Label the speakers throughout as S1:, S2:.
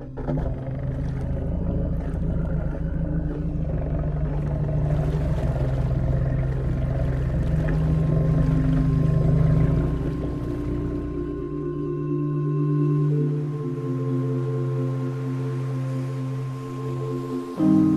S1: thank mm -hmm. you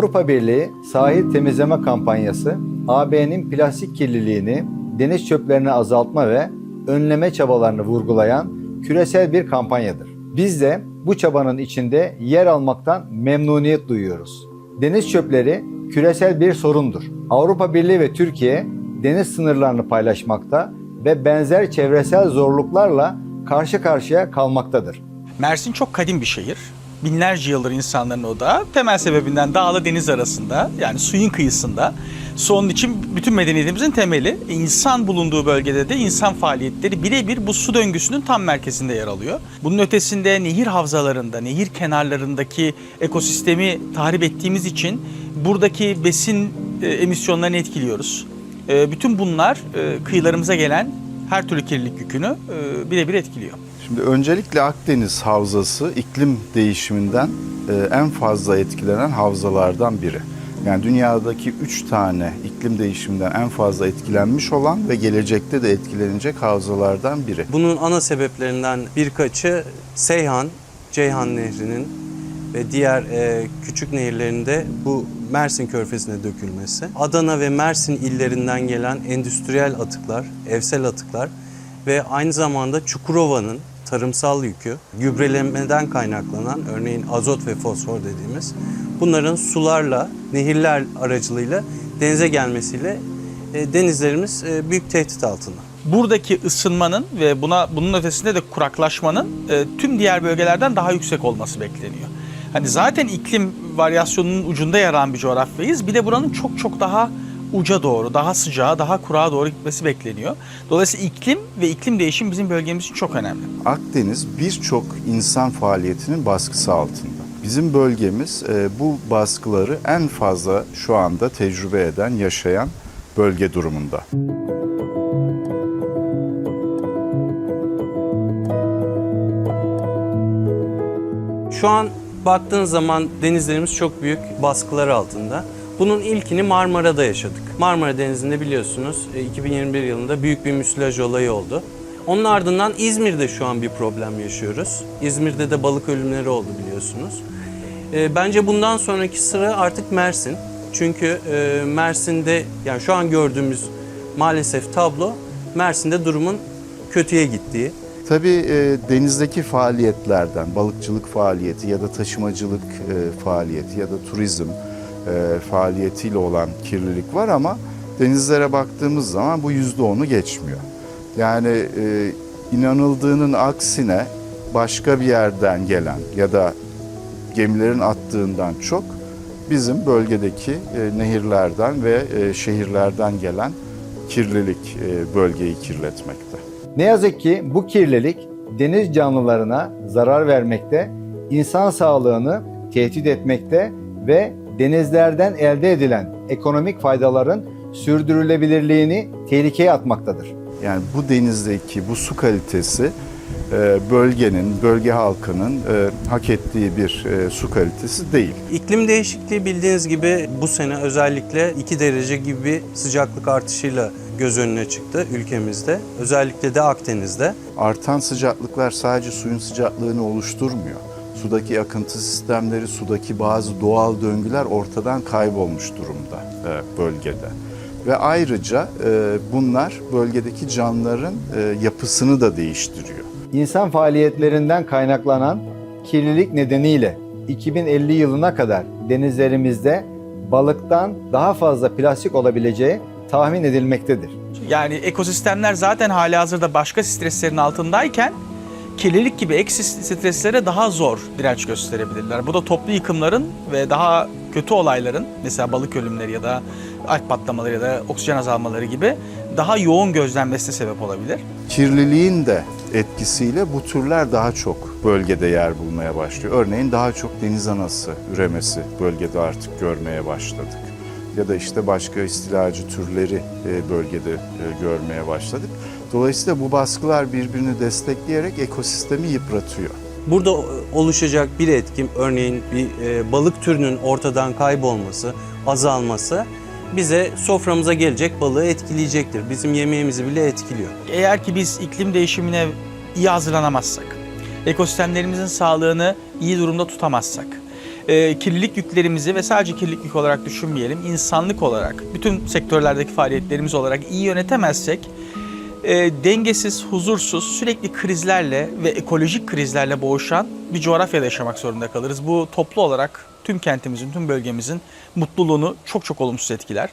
S1: Avrupa Birliği sahil temizleme kampanyası AB'nin plastik kirliliğini, deniz çöplerini azaltma ve önleme çabalarını vurgulayan küresel bir kampanyadır. Biz de bu çabanın içinde yer almaktan memnuniyet duyuyoruz. Deniz çöpleri küresel bir sorundur. Avrupa Birliği ve Türkiye deniz sınırlarını paylaşmakta ve benzer çevresel zorluklarla karşı karşıya kalmaktadır.
S2: Mersin çok kadim bir şehir. Binlerce yıldır insanların odağı. Temel sebebinden dağla deniz arasında yani suyun kıyısında. Su onun için bütün medeniyetimizin temeli. İnsan bulunduğu bölgede de insan faaliyetleri birebir bu su döngüsünün tam merkezinde yer alıyor. Bunun ötesinde nehir havzalarında, nehir kenarlarındaki ekosistemi tahrip ettiğimiz için buradaki besin e, emisyonlarını etkiliyoruz. E, bütün bunlar e, kıyılarımıza gelen her türlü kirlilik yükünü e, birebir etkiliyor.
S3: Şimdi öncelikle Akdeniz Havzası iklim değişiminden e, en fazla etkilenen havzalardan biri. Yani dünyadaki üç tane iklim değişiminden en fazla etkilenmiş olan ve gelecekte de etkilenecek havzalardan biri.
S4: Bunun ana sebeplerinden birkaçı Seyhan, Ceyhan Nehri'nin ve diğer e, küçük nehirlerinde bu Mersin Körfezi'ne dökülmesi. Adana ve Mersin illerinden gelen endüstriyel atıklar, evsel atıklar ve aynı zamanda Çukurova'nın tarımsal yükü, gübrelemeden kaynaklanan örneğin azot ve fosfor dediğimiz bunların sularla, nehirler aracılığıyla denize gelmesiyle e, denizlerimiz e, büyük tehdit altında.
S2: buradaki ısınmanın ve buna bunun ötesinde de kuraklaşmanın e, tüm diğer bölgelerden daha yüksek olması bekleniyor. Hani zaten iklim varyasyonunun ucunda yer alan bir coğrafyayız. Bir de buranın çok çok daha uca doğru, daha sıcağa, daha kurağa doğru gitmesi bekleniyor. Dolayısıyla iklim ve iklim değişimi bizim bölgemiz için çok önemli.
S3: Akdeniz birçok insan faaliyetinin baskısı altında. Bizim bölgemiz e, bu baskıları en fazla şu anda tecrübe eden, yaşayan bölge durumunda.
S4: Şu an baktığın zaman denizlerimiz çok büyük baskılar altında. Bunun ilkini Marmara'da yaşadık. Marmara Denizi'nde biliyorsunuz e, 2021 yılında büyük bir müsilaj olayı oldu. Onun ardından İzmir'de şu an bir problem yaşıyoruz. İzmir'de de balık ölümleri oldu biliyorsunuz. E, Bence bundan sonraki sıra artık Mersin. Çünkü e, Mersin'de yani şu an gördüğümüz maalesef tablo Mersin'de durumun kötüye gittiği.
S3: Tabii e, denizdeki faaliyetlerden, balıkçılık faaliyeti ya da taşımacılık e, faaliyeti ya da turizm e, faaliyetiyle olan kirlilik var ama denizlere baktığımız zaman bu yüzde onu geçmiyor. Yani e, inanıldığının aksine başka bir yerden gelen ya da gemilerin attığından çok bizim bölgedeki e, nehirlerden ve e, şehirlerden gelen kirlilik e, bölgeyi kirletmekte.
S1: Ne yazık ki bu kirlilik deniz canlılarına zarar vermekte, insan sağlığını tehdit etmekte ve denizlerden elde edilen ekonomik faydaların sürdürülebilirliğini tehlikeye atmaktadır.
S3: Yani bu denizdeki bu su kalitesi e, bölgenin, bölge halkının e, hak ettiği bir e, su kalitesi değil.
S4: İklim değişikliği bildiğiniz gibi bu sene özellikle 2 derece gibi bir sıcaklık artışıyla göz önüne çıktı ülkemizde. Özellikle de Akdeniz'de.
S3: Artan sıcaklıklar sadece suyun sıcaklığını oluşturmuyor. Sudaki akıntı sistemleri, sudaki bazı doğal döngüler ortadan kaybolmuş durumda e, bölgede. Ve ayrıca e, bunlar bölgedeki canlıların e, yapısını da değiştiriyor.
S1: İnsan faaliyetlerinden kaynaklanan kirlilik nedeniyle 2050 yılına kadar denizlerimizde balıktan daha fazla plastik olabileceği tahmin edilmektedir.
S2: Yani ekosistemler zaten hali hazırda başka streslerin altındayken kirlilik gibi ek streslere daha zor direnç gösterebilirler. Bu da toplu yıkımların ve daha kötü olayların mesela balık ölümleri ya da alp patlamaları ya da oksijen azalmaları gibi daha yoğun gözlenmesine sebep olabilir.
S3: Kirliliğin de etkisiyle bu türler daha çok bölgede yer bulmaya başlıyor. Örneğin daha çok deniz anası üremesi bölgede artık görmeye başladık. Ya da işte başka istilacı türleri e, bölgede e, görmeye başladık. Dolayısıyla bu baskılar birbirini destekleyerek ekosistemi yıpratıyor.
S4: Burada oluşacak bir etkim, örneğin bir e, balık türünün ortadan kaybolması, azalması bize soframıza gelecek balığı etkileyecektir. Bizim yemeğimizi bile etkiliyor.
S2: Eğer ki biz iklim değişimine iyi hazırlanamazsak, ekosistemlerimizin sağlığını iyi durumda tutamazsak, e, kirlilik yüklerimizi ve sadece kirlilik yük olarak düşünmeyelim, insanlık olarak, bütün sektörlerdeki faaliyetlerimiz olarak iyi yönetemezsek, e, dengesiz, huzursuz, sürekli krizlerle ve ekolojik krizlerle boğuşan bir coğrafyada yaşamak zorunda kalırız. Bu toplu olarak tüm kentimizin, tüm bölgemizin mutluluğunu çok çok olumsuz etkiler.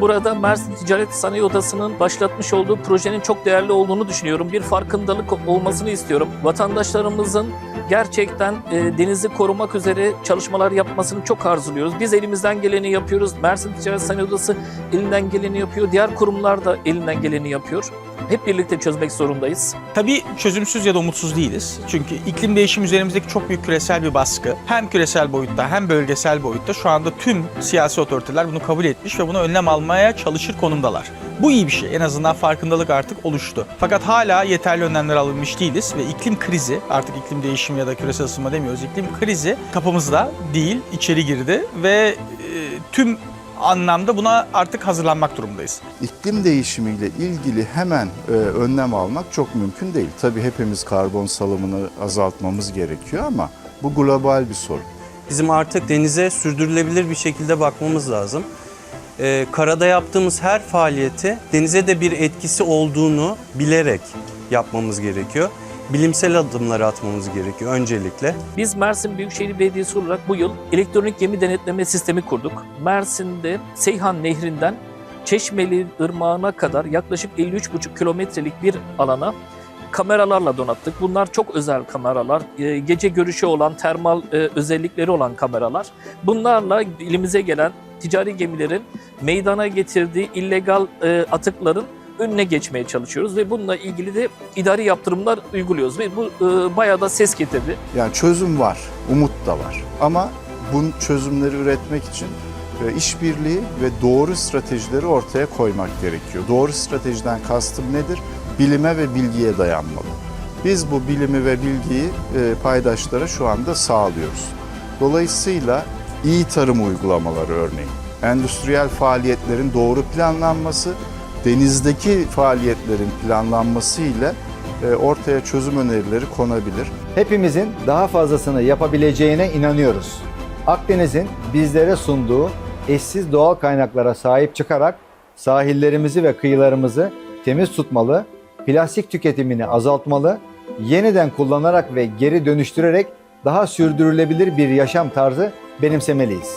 S5: Burada Mersin Ticaret Sanayi Odası'nın başlatmış olduğu projenin çok değerli olduğunu düşünüyorum. Bir farkındalık olmasını istiyorum. Vatandaşlarımızın gerçekten e, denizi korumak üzere çalışmalar yapmasını çok arzuluyoruz. Biz elimizden geleni yapıyoruz. Mersin Ticaret Sanayi Odası elinden geleni yapıyor. Diğer kurumlar da elinden geleni yapıyor. Hep birlikte çözmek zorundayız.
S2: Tabii çözümsüz ya da umutsuz değiliz. Çünkü iklim değişimi üzerimizdeki çok büyük küresel bir baskı. Hem küresel boyutta hem bölgesel boyutta şu anda tüm siyasi otoriteler bunu kabul etmiş ve buna önlem almaya çalışır konumdalar. Bu iyi bir şey. En azından farkındalık artık oluştu. Fakat hala yeterli önlemler alınmış değiliz ve iklim krizi, artık iklim değişimi ya da küresel ısınma demiyoruz. iklim krizi kapımızda değil, içeri girdi ve e, tüm anlamda buna artık hazırlanmak durumundayız.
S3: İklim değişimiyle ilgili hemen e, önlem almak çok mümkün değil. Tabii hepimiz karbon salımını azaltmamız gerekiyor ama bu global bir sorun.
S4: Bizim artık denize sürdürülebilir bir şekilde bakmamız lazım. Ee, karada yaptığımız her faaliyeti denize de bir etkisi olduğunu bilerek yapmamız gerekiyor. Bilimsel adımları atmamız gerekiyor öncelikle.
S5: Biz Mersin Büyükşehir Belediyesi olarak bu yıl elektronik gemi denetleme sistemi kurduk. Mersin'de Seyhan Nehri'nden Çeşmeli Irmağı'na kadar yaklaşık 53,5 kilometrelik bir alana kameralarla donattık. Bunlar çok özel kameralar. Ee, Gece görüşü olan, termal e, özellikleri olan kameralar. Bunlarla ilimize gelen ticari gemilerin meydana getirdiği illegal e, atıkların önüne geçmeye çalışıyoruz ve bununla ilgili de idari yaptırımlar uyguluyoruz ve bu e, bayağı da ses getirdi.
S3: Yani çözüm var, umut da var. Ama bu çözümleri üretmek için e, işbirliği ve doğru stratejileri ortaya koymak gerekiyor. Doğru stratejiden kastım nedir? Bilime ve bilgiye dayanmalı. Biz bu bilimi ve bilgiyi e, paydaşlara şu anda sağlıyoruz. Dolayısıyla iyi tarım uygulamaları örneğin, endüstriyel faaliyetlerin doğru planlanması, denizdeki faaliyetlerin planlanması ile ortaya çözüm önerileri konabilir.
S1: Hepimizin daha fazlasını yapabileceğine inanıyoruz. Akdeniz'in bizlere sunduğu eşsiz doğal kaynaklara sahip çıkarak sahillerimizi ve kıyılarımızı temiz tutmalı, plastik tüketimini azaltmalı, yeniden kullanarak ve geri dönüştürerek daha sürdürülebilir bir yaşam tarzı benimsemeliyiz.